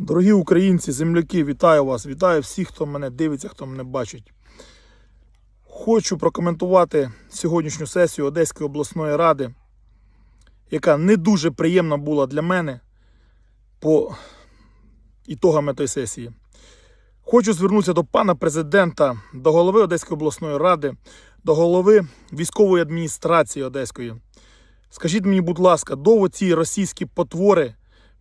Дорогі українці, земляки, вітаю вас! Вітаю всіх, хто мене дивиться, хто мене бачить. Хочу прокоментувати сьогоднішню сесію Одеської обласної ради, яка не дуже приємна була для мене по ітогами тої сесії. Хочу звернутися до пана президента, до голови Одеської обласної ради, до голови військової адміністрації Одеської. Скажіть мені, будь ласка, довго ці російські потвори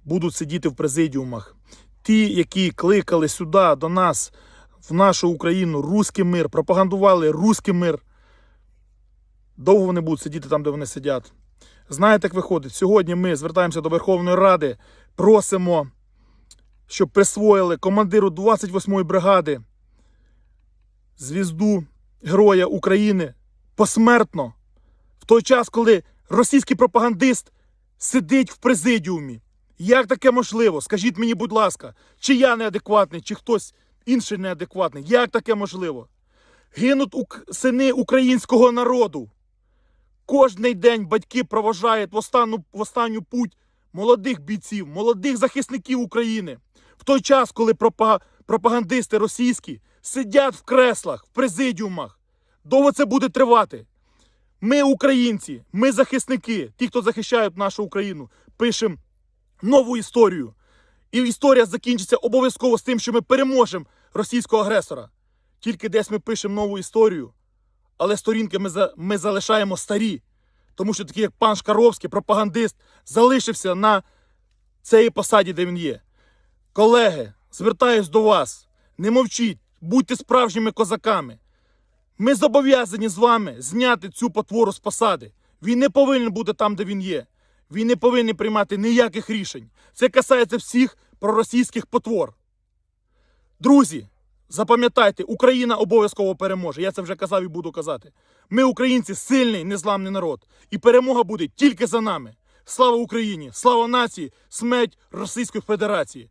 будуть сидіти в президіумах? Ті, які кликали сюди до нас, в нашу Україну, руський мир, пропагандували руський мир. Довго вони будуть сидіти там, де вони сидять. Знаєте, як виходить? Сьогодні ми звертаємося до Верховної Ради, просимо, щоб присвоїли командиру 28-ї бригади звізду Героя України посмертно, в той час, коли російський пропагандист сидить в президіумі. Як таке можливо? Скажіть мені, будь ласка, чи я неадекватний, чи хтось інший неадекватний? Як таке можливо? Гинуть сини українського народу. Кожний день батьки проважають в останню, в останню путь молодих бійців, молодих захисників України. В той час, коли пропа- пропагандисти російські сидять в креслах, в президіумах. Довго це буде тривати. Ми, українці, ми захисники, ті, хто захищають нашу Україну, пишемо нову історію. І історія закінчиться обов'язково з тим, що ми переможемо російського агресора. Тільки десь ми пишемо нову історію, але сторінки ми, за, ми залишаємо старі. Тому що такий, як пан Шкаровський, пропагандист, залишився на цій посаді, де він є. Колеги, звертаюсь до вас, не мовчіть, будьте справжніми козаками. Ми зобов'язані з вами зняти цю потвору з посади. Він не повинен бути там, де він є. Він не повинен приймати ніяких рішень. Це касається всіх проросійських потвор. Друзі, запам'ятайте, Україна обов'язково переможе. Я це вже казав і буду казати. Ми, українці, сильний, незламний народ. І перемога буде тільки за нами. Слава Україні! Слава нації! Смерть Російської Федерації!